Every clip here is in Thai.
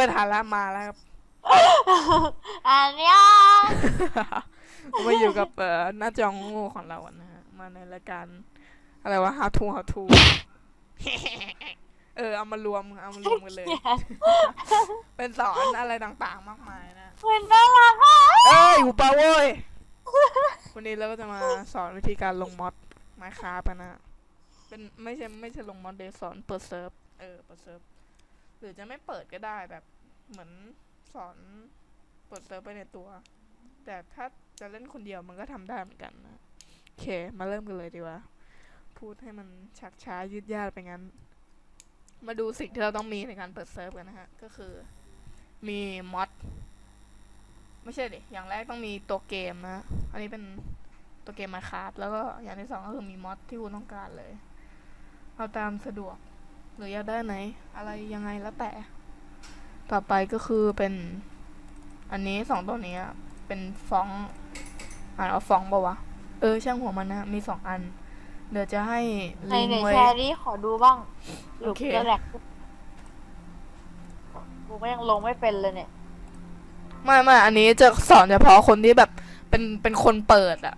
ไม่ทันละมาแล้วครับ อันยองมาอยู่กับเอ่อหน้าจอโง่ของเราอะนะฮะมาในรายการอะไรวะ how to how to เออเอามารวมเอามารวมกันเลย เป็นสอนอะไรต่างๆมากมายนะมันน่ารักอะเอ้ยหูปลาโว้ย วันนี้เราก็จะมาสอนวิธีการลงมอดไมค์คราฟกันนะ เป็นไม่ใช่ไม่ใช่ลงมอดเดยวสอนเปิดเซิร์ฟ เออเปิดเซิร์ฟ หรือจะไม่เปิดก็ได้แบบเหมือนสอนเปิดเซิร์ฟไปในตัว แต่ถ้าจะเล่นคนเดียวมันก็ทำได้เหมือนกันนะโอเค มาเริ่มกันเลยดีกว่า พูดให้มันชักช้ายืดยาดไปงั้น มาดูสิ่งที่เราต้องมีในการเปิดเซิร์ฟกันนะฮะ ก็คือ มีมอดไม่ใช่ดิ อย่างแรกต้องมีตัวเกมนะ อันนี้เป็นตัวเกมมาคาราฟแล้วก็อย่างที่สองก็คือมีมอดที่คุณต้องการเลย เอาตามสะดวก หรืออยากได้ไหน อะไรยังไงแล้วแต่ ต่อไปก็คือเป็น อันนี้สองตัวนี้อะเป็นฟองต์อ่านเอาฟองต์ปะวะ เออ ช่างหัวมันนะ มีสองอัน เดี๋ยวจะให้ในลิงไหนก์ไว้ แชร์ดิขอดูบ้างหรือโอเคจะแหลกกูก็ยังลงไม่เป็นเลยเนี่ย ไม่ไม่อันนี้จะสอนเฉพาะคนที่แบบเป็นเป็นคนเปิดอะ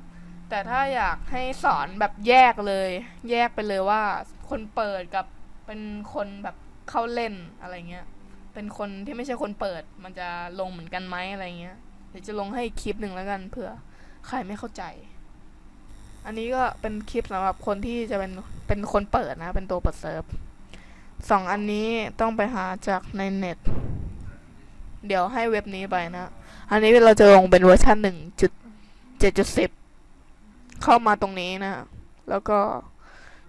แต่ถ้าอยากให้สอนแบบแยกเลย แยกไปเลยว่า คนเปิดกับ เป็นคนแบบเข้าเล่นอะไรเงี้ย เป็นคนที่ไม่ใช่คนเปิด มันจะลงเหมือนกันไหมอะไรเงี้ย เดี๋ยวจะลงให้คลิปหนึ่งแล้วกันเผื่อใครไม่เข้าใจ อันนี้ก็เป็นคลิปสำหรับคนที่จะเป็นเป็นคนเปิดนะ เป็นตัวเปิดเซิร์ฟสองอันนี้ต้องไปหาจากในเน็ต เดี๋ยวให้เว็บนี้ไปนะ อันนี้เราจะลงเป็นเวอร์ชันหนึ่งจุดเจ็ดจุดสิบเข้ามาตรงนี้นะ แล้วก็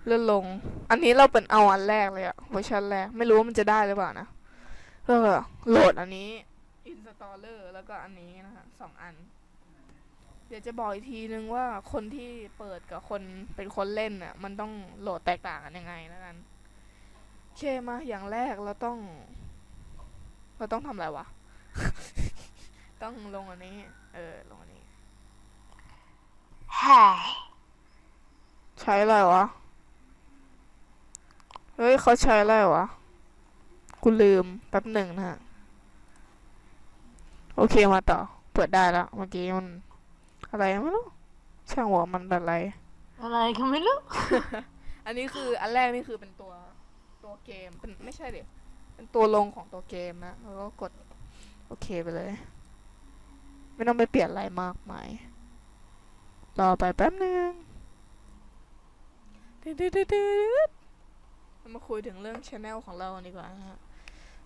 เลื่อนลง อันนี้เราเป็นเอาอันแรกเลยอะเวอร์ชันแรก ไม่รู้ว่ามันจะได้หรือเปล่านะก็โหลดอันนี้ installer แล้วก็อันนี้นะฮะสองอัน เดี๋ยวจะบอกอีกทีนึงว่าคนที่เปิดกับคนเป็นคนเล่นน่ะมันต้องโหลดแตกต่างกันยังไงนะกันโอเคมาอย่างแรกเราต้อง เราต้องทำอะไรวะ ต้องลงอันนี้ เออลงอันนี้แฮ่ใช้อะไรวะ เฮ้ยเขาใช้อะไรวะกูลืมแป๊บหนึ่งนะฮะ โอเคมาต่อ เปิดได้แล้วเมื่อกี้มัน อะไรไม่รู้ ช่างหัวมันอะไร อะไรก็ไม่รู้ อันนี้คืออันแรกนี่คือเป็นตัวตัวเกมเป็นไม่ใช่เด็เป็นตัวลงของตัวเกมนะแล้วก็กด โอเคไปเลย ไม่ต้องไปเปลี่ยนอะไรมากมายรอไปแป๊บนึงตึ๊ดตึ๊ดตึ๊ดตึ๊ดเรา มาคุยถึงเรื่องช anel ของเราดีกว่านะฮะ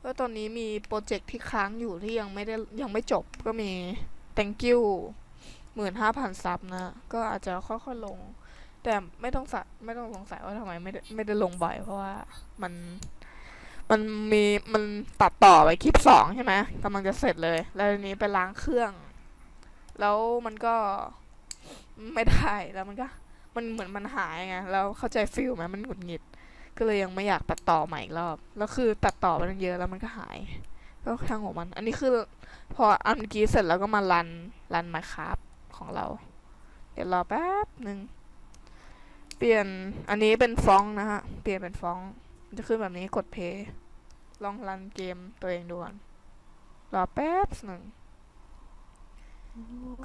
ก็ตอนนี้มีโปรเจกต์ที่ค้างอยู่ที่ยังไม่ได้ยังไม่จบก็มี thank you หมื่นห้าพันซับนะ ก็อาจจะค่อยๆลง แต่ไม่ต้องสไม่ต้องสงสัยว่าทำไมไม่ได้ไม่ได้ลงบ่อยเพราะว่ามันมันมีมันตัดต่อไปคลิปสองใช่ไหมกำลังจะเสร็จเลย แล้วทีนี้ไปล้างเครื่อง แล้วมันก็ไม่ได้แล้วมันก็ มันเหมือนมันหายไงแล้วเข้าใจฟิลไหมมันหงุดหงิด ก็เลยยังไม่อยากตัดต่อใหม่อีกรอบ แล้วคือตัดต่อไปตั้งเยอะแล้วมันก็หาย ก็ช่างของมัน อันนี้คือพออันเมื่อกี้เสร็จแล้วก็มารันรันมาครับของเรา เดี๋ยวรอแป๊บหนึ่ง เปลี่ยนอันนี้เป็นฟองนะฮะ เปลี่ยนเป็นฟองจะขึ้นแบบนี้กดเพย์ลองรันเกมตัวเองดูก่อนรอแป๊บหนึ่ง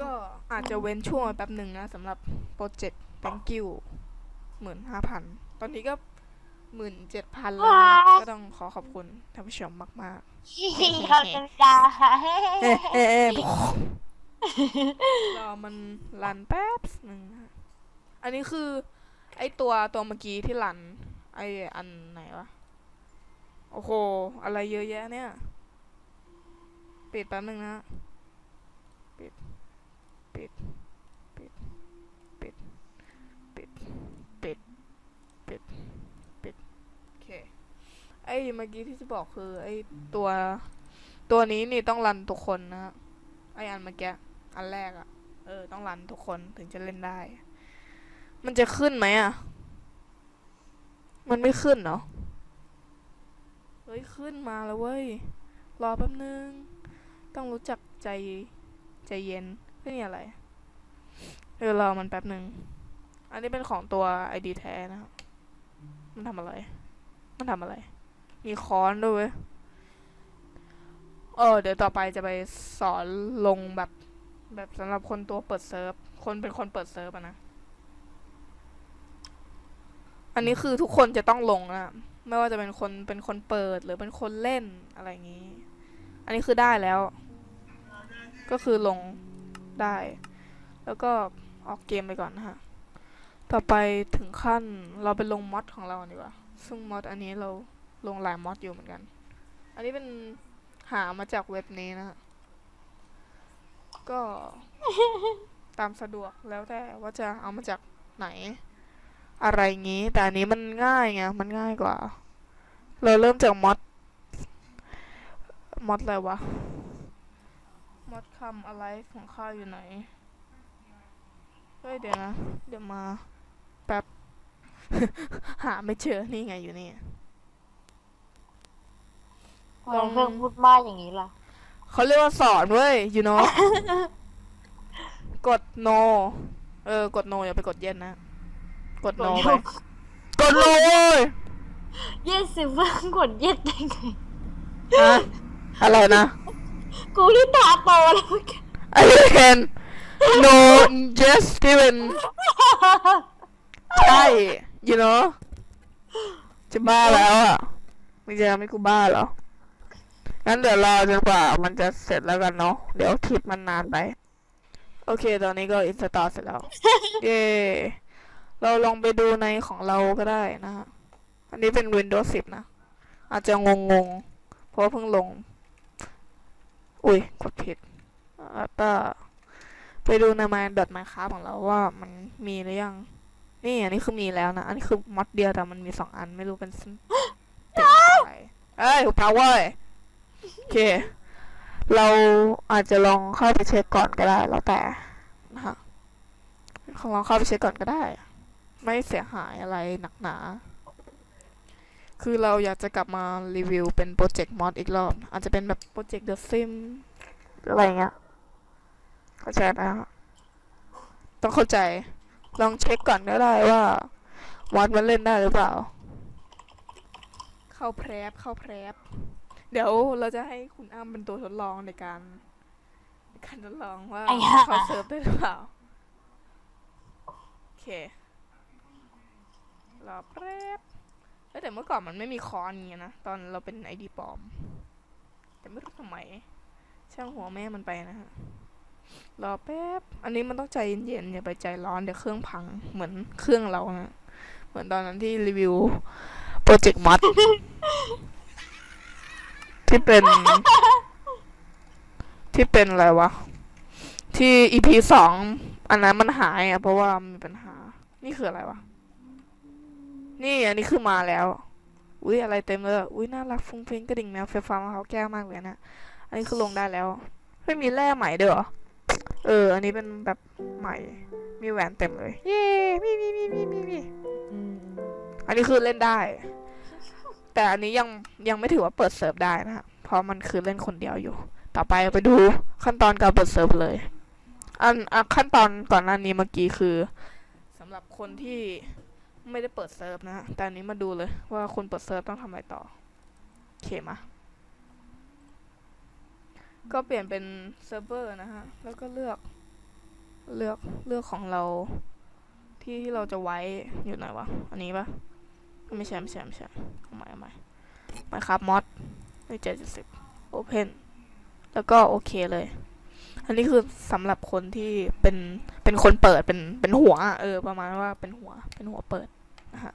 ก็อาจจะเว้นช่วงไปแป๊บหนึ่งนะสำหรับโปรเจกต์ thank you หมื่นห้าพัน ตอนนี้ก็ หมื่นเจ็ดพันแล้วนะก็ต้องขอขอบคุณท่านผู้ชมมากเขาจะด่าๆเอ๊ะเอ๊ะเอ๊ะรอมันรันแป๊บหนึ่งนะอันนี้คือ ไอตัวตัวเมื่อกี้ที่รัน ไออันไหนวะ โอ้โห อะไรเยอะแยะเนี่ย ปิดแป๊บหนึ่งนะ ปิด ปิด ปิด ปิด ปิด ปิด ปิด ปิด โอเค ไอ้เมื่อกี้ที่จะบอกคือ ไอ้ตัว ตัวนี้นี่ต้องรันทุกคนนะฮะไออันเมื่อกี้อันแรกอะเออ ต้องรันทุกคนถึงจะเล่นได้ มันจะขึ้นไหมอะมันไม่ขึ้นเนาะเฮ้ย ขึ้นมาแล้วเว้ย รอแป๊บนึง ต้องรู้จักใจใจเย็นเฮ้ยนี่อะไรเออรอมันแป๊บนึง อันนี้เป็นของตัว ID แท้นะครับมันทำอะไร มันทำอะไร มีค้อนด้วยเว้ยเออ เดี๋ยวต่อไปจะไปสอนลงแบบ แบบสำหรับคนตัวเปิดเซิร์ฟ คนเป็นคนเปิดเซิร์ฟอะนะ อันนี้คือทุกคนจะต้องลงนะไม่ว่าจะเป็นคนเป็นคนเปิดหรือเป็นคนเล่นอะไรอย่างนี้ อันนี้คือได้แล้ว ก็คือลงได้ แล้วก็ออกเกมไปก่อนนะฮะ ต่อไปถึงขั้นเราไปลงมอดของเราดีกว่า ซึ่งมอดอันนี้เรา ลงลายมอดอยู่เหมือนกัน อันนี้เป็นหามาจากเว็บนี้นะฮะก็ตามสะดวกแล้วแต่ว่าจะเอามาจากไหน อะไรงี้ แต่อันนี้มันง่ายไง มันง่ายกว่า เราเริ่มจากมอดมอดอะไรวะมอดคำอะไรของข้าอยู่ไหนเฮ้ยเดี๋ยวนะ เดี๋ยวมา แป๊บ หาไม่เจอ นี่ไงอยู่นี่ ทำไมเพิ่งพูดมากอย่างนี้ล่ะ เขาเรียกว่าสอนเว้ย you know กด no เออ กด no อย่าไปกดเย็นนะ กด no ไป กด no เว้ยเย็ดสิเพิ่งกดเย็ดได้ไงฮะอะไรนะ กูที่ตาโตแล้วเมื่อกี้ไอเห็น no yes Steven ใช่ you know จะบ้าแล้วอะมึงจะทำให้กูบ้าเหรอ งั้นเดี๋ยวรอจนกว่ามันจะเสร็จแล้วกันเนาะ เดี๋ยวคลิปมันนานไป โอเค ตอนนี้ก็อินสตอลเสร็จแล้ว เย้เราลองไปดูในของเราก็ได้นะฮะ อันนี้เป็น Windows 10 นะ อาจจะงงงๆเพราะว่าเพิ่งลง อุ้ย กดผิดแล้วก็ไปดูใน My dot Minecraft ของเราว่ามันมีหรือยัง นี่อันนี้คือมีแล้วนะ อันนี้คือมอดเดียวแต่มันมีสองอันไม่รู้เป็นซึ่งเป็นอะไรเอ้ยหุบเท้าเว้ย โอเค เราอาจจะลองเข้าไปเช็คก่อนก็ได้ แล้วแต่นะฮะลองเข้าไปเช็คก่อนก็ได้ ไม่เสียหายอะไรหนักหนา คือเราอยากจะกลับมารีวิวเป็นโปรเจกต์มอดอีกรอบ อาจจะเป็นแบบโปรเจกต์ The Sim หรืออะไรเงี้ยเข้าใจนะฮะต้องเข้าใจ ลองเช็คก่อนก็ได้ว่ามอดมันเล่นได้หรือเปล่า เข้าแพรบเข้าแพรบ เดี๋ยวเราจะให้คุณอ้ำเป็นตัวทดลองในการในการทดลองว่าไอ้ห่า เขาเซิร์ฟได้หรือเปล่า โอเค รอแป๊บเอ้ยแต่เมื่อก่อนมันไม่มีคอนอย่างเงี้ยนะ ตอนเราเป็นไอดีปลอม แต่ไม่รู้ทำไม ช่างหัวแม่มันไปนะฮะ รอแป๊บ อันนี้มันต้องใจเย็นๆอย่าไปใจร้อนเดี๋ยวเครื่องพังเหมือนเครื่องเรานะ เหมือนตอนนั้นที่รีวิวโปรเจกต์มัด ที่เป็น ที่เป็นอะไรวะ ที่ EP สองอันนั้นมันหายอะ เพราะว่ามีปัญหา นี่คืออะไรวะ นี่อันนี้คือมาแล้ว อุ้ยอะไรเต็มเลยอะอุ้ยน่ารักฟุ้งฟิ้งกระดิ่งแมวไฟฟ้ามาเขาแก้วมากเลยนะอันนี้คือลงได้แล้วไม่มีแร่ใหม่ด้วยเหรอ เออ อันนี้เป็นแบบใหม่ มีแหวนเต็มเลย เย้มีมีมีมีมีมีอืมอันนี้คือเล่นได้ แต่อันนี้ยังยังไม่ถือว่าเปิดเซิร์ฟได้นะฮะเพราะมันคือเล่นคนเดียวอยู่ ต่อไปไปดูขั้นตอนการเปิดเซิร์ฟเลย อันอขั้นตอนก่อนหน้านี้เมื่อกี้คือสำหรับคนที่ไม่ได้เปิดเซิร์ฟนะแต่อันนี้มาดูเลยว่าคนเปิดเซิร์ฟต้องทำอะไรต่อโอเคมาก็เปลี่ยนเป็นเซิร์ฟเวอร์นะฮะ แล้วก็เลือก เลือก เลือกของเรา ที่ที่เราจะไว้อยู่ไหนวะ อันนี้ปะ ไม่ใช่ไม่ใช่ไม่ใช่เอาใหม่เอาใหม่มาครับมอดได้เจ็ดสิบโอเพนแล้วก็โอเคเลย อันนี้คือสำหรับคนที่เป็นเป็นคนเปิดเป็นเป็นหัว เออ ประมาณว่าเป็นหัวเป็นหัวเปิดนะฮะ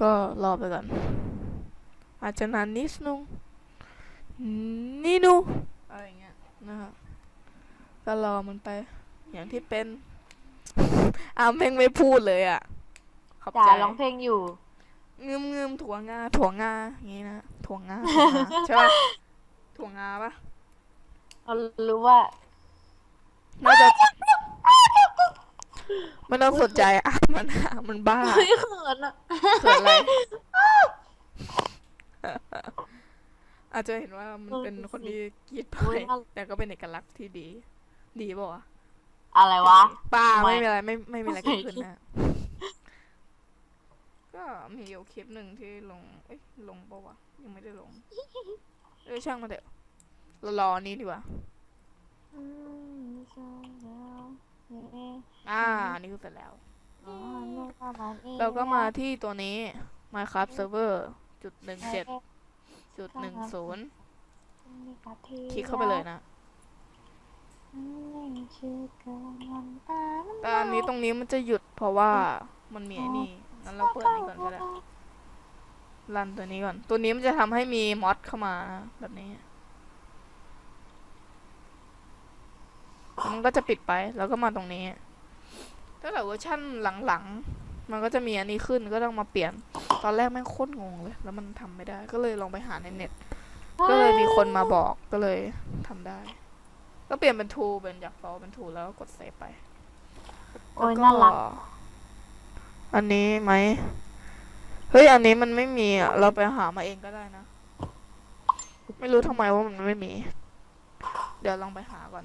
ก็รอไปก่อนอาจจะนานนิดนึงนี่นูอะไรเงี้ยนะฮะก็รอมันไป อย่างที่เป็นอ้าวแม่งไม่พูดเลยอะ อบจ่าใจร้องเพลงอยู่งืมงืมถั่วงาถั่วงาอย่างงี้นะถั่วงาถั่วงา ใช่ปะถั่วงาปะเรารู้ว่า น่าจะไม่ต้องสนใจอะมันอะมันบ้าเฮ้ยเขินอะเขินอะไร อาจจะเห็นว่ามันเป็นคนที่กรีดไปอุ๊ยน่าแต่ก็เป็นเอกลักษณ์ที่ดี ดีป่าวะอะไรวะ ป้าไม่ไม่มีอะไรไม่ไม่มีอะไรไม่เกิดขึ้นนะ ก็มีอยู่คลิปหนึ่งที่ลง เอ้ย ลงปะวะ ยังไม่ได้ลง เออช่างมาเถอะเรารออันนี้ดีกว่า อ่าอันนี้คือเสร็จแล้ว เราก็มาที่ตัวนี้ Minecraft Server จุดหนึ่งเจ็ดจุดหนึ่งศูนย์คลิกเข้าไปเลยนะแต่อันนี้ตรงนี้มันจะหยุดเพราะว่ามันมีไอ้นี่ งั้นเราเปิดนี้ก่อนก็ได้รันตัวนี้ก่อน ตัวนี้มันจะทำให้มีมอดเข้ามาแบบนี้มันก็จะปิดไปแล้วก็มาตรงนี้ ถ้าเกิดเวอร์ชั่นหลังๆ มันก็จะมีอันนี้ขึ้นก็ต้องมาเปลี่ยน ตอนแรกแม่งโคตรงงเลย แล้วมันทำไม่ได้ ก็เลยลองไปหาในเน็ต ก็เลยมีคนมาบอกก็เลยทำได้ ก็เปลี่ยนเป็นทูเป็นจากฟอลเป็นทูแล้วก็กดเซฟไป โอ้ยแล้วน่ารัก อันนี้ไหม เฮ้ย อันนี้มันไม่มีอะ เราไปหามาเองก็ได้นะ ไม่รู้ทำไมว่ามันไม่มี เดี๋ยวลองไปหาก่อน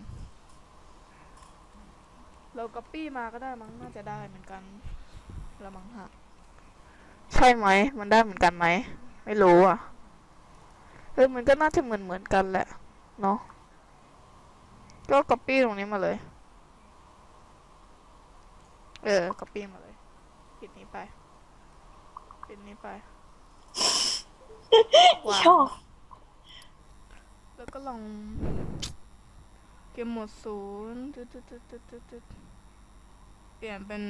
เราก๊อปปี้มาก็ได้มั้ง น่าจะได้เหมือนกันละมั้งฮะ ใช่ไหม มันได้เหมือนกันไหม ไม่รู้อะ เออมันก็น่าจะเหมือนเหมือนกันแหละ เนาะ ก็ก๊อปปี้ตรงนี้มาเลย เออก๊อปปี้มา ปิดนี้ไป ปิดนี้ไปวางชอบแล้วก็ลอง เกมโหมดศูนย์ตึ๊ดตึ๊ดตึ๊ดตึ๊ดตึ๊ดตึ๊ดเปลี่ยนเป็น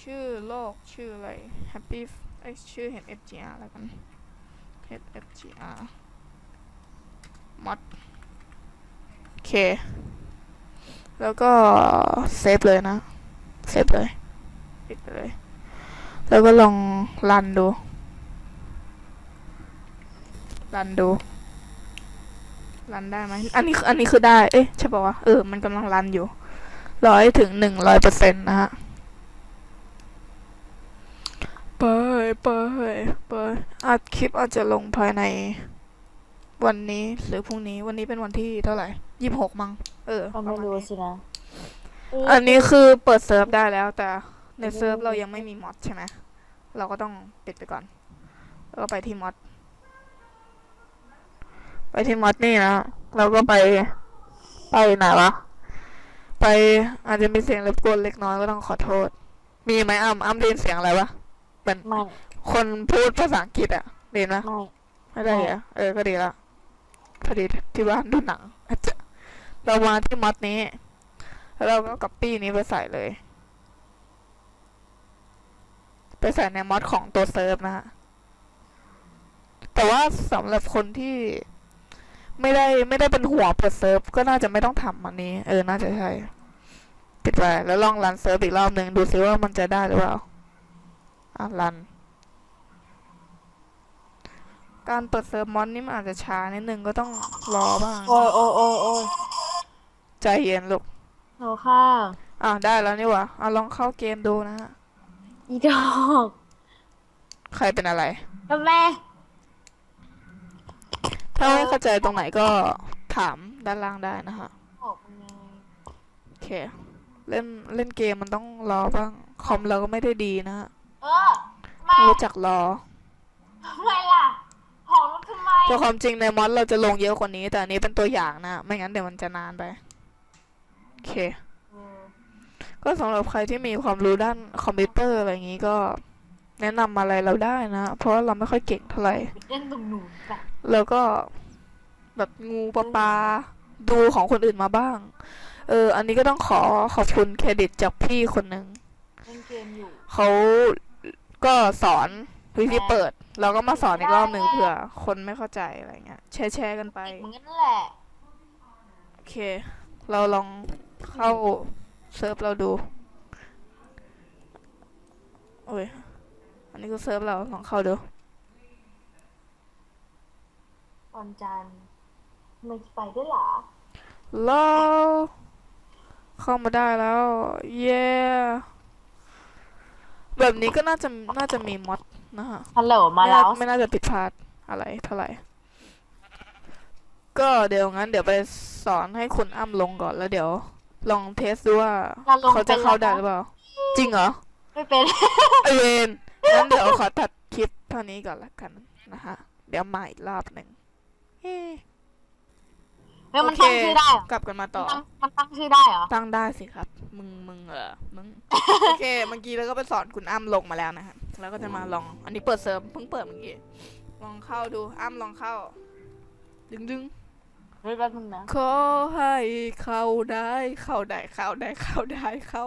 ชื่อโลกชื่ออะไร Happy ไอยชื่อเห็น FGR แล้วกัน HFGR mod โอเค แล้วก็เซฟเลยนะ เซฟเลย ปิดไปเลย แล้วก็ลองรันดู รันดู รันได้ไหม อันนี้คืออันนี้คือได้ เอ๊ะใช่ป่าวะ เออ มันกำลังรันอยู่ ร้อยถึงหนึ่งร้อยเปอร์เซ็นต์นะฮะเปิดเปิดเปิดอัดคลิปอาจจะลงภายใน วันนี้หรือพรุ่งนี้ วันนี้เป็นวันที่เท่าไหร่ยี่สิบหกมั้ง เออ ก็ไม่รู้สินะ อันนี้คือเปิดเซิร์ฟได้แล้วแต่ ในเซิร์ฟเรายังไม่มีมอดใช่ไหมเราก็ต้องปิดไปก่อน แล้วก็ไปที่มอดไปที่มอดนี่นะเราก็ไปไปไหนวะไปอาจจะมีเสียงรบกวนเล็กน้อยก็ต้องขอโทษ มีไหมอ้ำอ้ำได้ยินเสียงอะไรวะเหมือนไม่คนพูดภาษาอังกฤษอะได้ยินไหมไม่ไม่ได้เหรอเออก็ดีละพอดีที่บ้านดูหนังอาจจะเรามาที่มอดนี้ แล้วเราก็ก๊อปปี้นี้ไปใส่เลย ไปใส่ในมอดของตัวเซิร์ฟนะฮะ แต่ว่าสำหรับคนที่ไม่ได้ไม่ได้เป็นหัวเปิดเซิร์ฟก็น่าจะไม่ต้องทำอันนี้ เออ น่าจะใช่ปิดไปแล้วลองรันเซิร์ฟอีกรอบหนึ่งดูซิว่ามันจะได้หรือเปล่า อะรัน การเปิดเซิร์ฟมอดนี่มันอาจจะช้านิดนึงก็ต้องรอบ้าง โอ้ยโอ้ยโอ้ยโอ้ยใจเย็นลูก โหค่ะ อะได้แล้วนี่หวะอะลองเข้าเกมดูนะฮะ อีดอกใครเป็นอะไรแล้วแม่ถ้าไม่เข้าใจตรงไหนก็ถามด้านล่างได้นะฮะบอกมึงไงโอเค เล่นเล่นเกมมันต้องรอบ้าง คอมเราก็ไม่ได้ดีนะฮะเออไม่ต้องรู้จักรอ ทำไมล่ะหอมแล้วทำไมแต่ความจริงในมอดเราจะลงเยอะกว่านี้ แต่อันนี้เป็นตัวอย่างนะ ไม่งั้นเดี๋ยวมันจะนานไป โอเคเออ ก็สำหรับใครที่มีความรู้ด้านคอมพิวเตอร์อะไรอย่างนี้ก็แนะนำอะไรเราได้นะ เพราะว่าเราไม่ค่อยเก่งเท่าไหร่เล่นตุ่มหนูแบบแล้วก็แบบงูปลาปลาดูของคนอื่นมาบ้าง เออ อันนี้ก็ต้องขอขอบคุณเครดิตจากพี่คนหนึ่งเล่นเกมอยู่เขาก็สอนวิธีเปิด เราก็มาสอนอีกรอบหนึ่งเผื่อ คนไม่เข้าใจอะไรเงี้ยแชร์แชร์กันไปมึงนั่นแหละ โอเค เราลองเข้า เซิร์ฟเราดูโอ้ย อันนี้ก็เซิร์ฟเราลองเข้าดูวันจันทร์ไม่ไปด้วยเหรอเราเข้ามาได้แล้ว เย้ แบบนี้ก็น่าจะน่าจะมีมอดนะฮะฮัลโหลมาไม่แล้น่าวไม่น่าจะผิดพลาดอะไรเท่าไหร่ ก็เดี๋ยวงั้นเดี๋ยวไปสอนให้คุณอ้ำลงก่อนแล้วเดี๋ยว ลองเทสดูว่าเราลงเขาจะเข้าได้หไปรือแล้วเปล่า จริงเหรอไม่เป็นไอเวนงั้นเดี๋ยวขอตัดคลิปเท่านี้ก่อนละกันนะฮะ เดี๋ยวมาอีกรอบหนึ่งเฮ้เฮ้ยมันโอเคตั้งชื่อได้เหรอกลับกันมาต่อมันตั้งมันตั้งชื่อได้เหรอ ตั้งได้สิครับ มึง มึงเออมึง โอเค เมื่อกี้เราก็ไปสอนคุณอ้ำลงมาแล้วนะครับแล้วก็จะมาลอง อันนี้เปิดเซิร์ฟเพิ่งเปิดเมื่อกี้ ลองเข้าดู อ้ำลองเข้า ดึงดึง เฮ้ยแป๊บนึงนะขอให้เข้าได้เข้าได้เข้าได้เข้าได้เข้า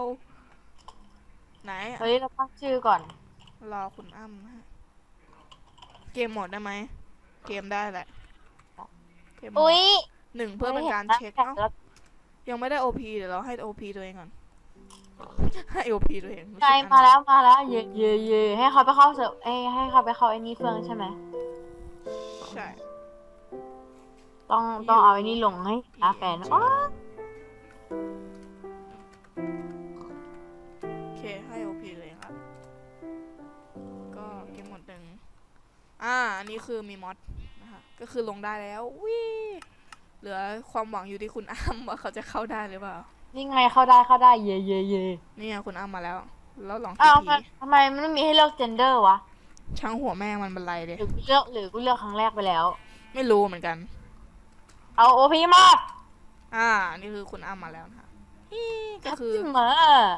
ไหนเฮ้ยเราตั้งชื่อก่อน รอคุณอ้ำนะฮะเกมโหมดได้ไหมเกมได้แหละเกมโหมดอุ้ยหนึ่งเพื่อเป็นการเช็คเอ้าเอ้ายังไม่ได้โอพีเดี๋ยวเราให้โอพีตัวเองก่อนให้โอพีตัวเองรู้สึกใช่อันมาแล้วมาแล้วเย่เย่เย่ให้เขาไปเข้าเสิร์ฟเอ้ยให้เขาไปเข้าไอ้นี่เฟืองใช่ไหม ใช่ ต้องต้องเอาไอ้นี่ลงให้อาแฟนอ๋อโอเคให้โอพีตัวเองครับ ก็เกมโหมดหนึ่งอ่าอันนี้คือมีมอดนะคะก็คือลงได้แล้ววิเหลือความหวังอยู่ที่คุณอ้ำว่าเขาจะเข้าได้หรือเปล่านี่ไงเข้าได้เข้าได้เย่เย่เย่นี่ไงคุณอ้ำมาแล้ว แล้วลองทีอ้าวพีทำไมมันไม่มีให้เลือกเจนเดอร์วะช่างหัวแม่งมันบันไลเลยหรือกูเลือกหรือกูเลือกครั้งแรกไปแล้ว ไม่รู้เหมือนกัน เอาโอพีมาอ่า นี่คือคุณอ้ำมาแล้วนะคะฮี่ก็คือ มา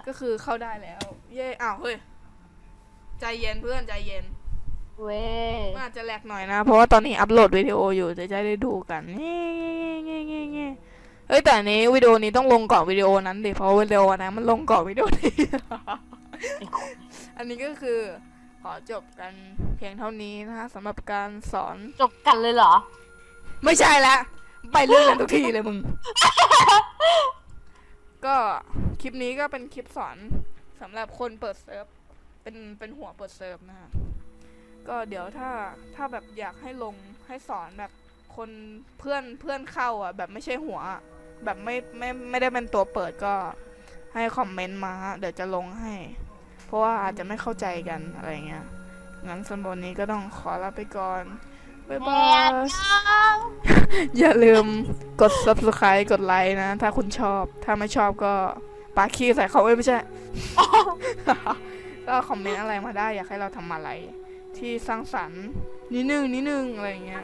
ก็คือเข้าได้แล้ว เย่อ้าวเฮ้ย ใจเย็นเพื่อนใจเย็นเว้ยมันอาจจะแหลกหน่อยนะ เพราะว่าตอนนี้อัปโหลดวิดีโออยู่จะจะได้ดูกันนี่เงี้ยเงี้ยเงี้ยเฮ้ยแต่อันนี้วิดีโอนี้ต้องลงก่อนวิดีโอนั้นดิเพราะวิดีโอนั้นมันลงก่อนวิดีโอนี้ อันนี้ก็คือ ขอจบกันเพียงเท่านี้นะคะสำหรับการสอนจบกันเลยเหรอ ไม่ใช่ละ ไปเรื่องกันทุกทีเลยมึง ก็คลิปนี้ก็เป็นคลิปสอนสำหรับคนเปิดเซิร์ฟ เป็นเป็นหัวเปิดเซิร์ฟนะฮะ ก็เดี๋ยวถ้าถ้าแบบอยากให้ลงให้สอนแบบคนเพื่อนเพื่อนเข้าอะ แบบไม่ใช่หัวอะแบบไม่ไม่ไม่ได้เป็นตัวเปิดก็ให้คอมเมนต์มาฮะเดี๋ยวจะลงให้ เพราะว่าอาจจะไม่เข้าใจกันอะไรเงี้ย งั้นสำหรับวันนี้ก็ต้องขอลาไปก่อน บ๊ายบาย อย่าลืมกด subscribe กดไลค์นะ ถ้าคุณชอบ ถ้าไม่ชอบก็ปาขี้ใส่เขาเอ้ยไม่ใช่ ก็คอมเมนต์อะไรมาได้ อยากให้เราทำอะไร ที่สร้างสรรค์นิดนึงนิดนึงอะไรอย่างเงี้ย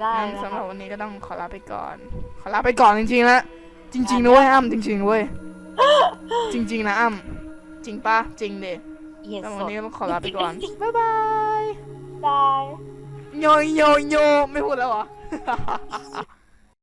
ได้งั้นนะสำหครัรับบวันนี้ก็ต้องขอลาไปก่อน ขอลาไปก่อนจริงๆแล้วจริงๆนะเว้ยอ้ำจริงๆเว้ยจริง ๆ นะอ้ำจริงปะจริงเด็เห็นแล้วสวันดนี้ก็ต้องขอลาไปก่อน บ๊ายบายได้ โยโยโยไม่พูดแล้วเหรอ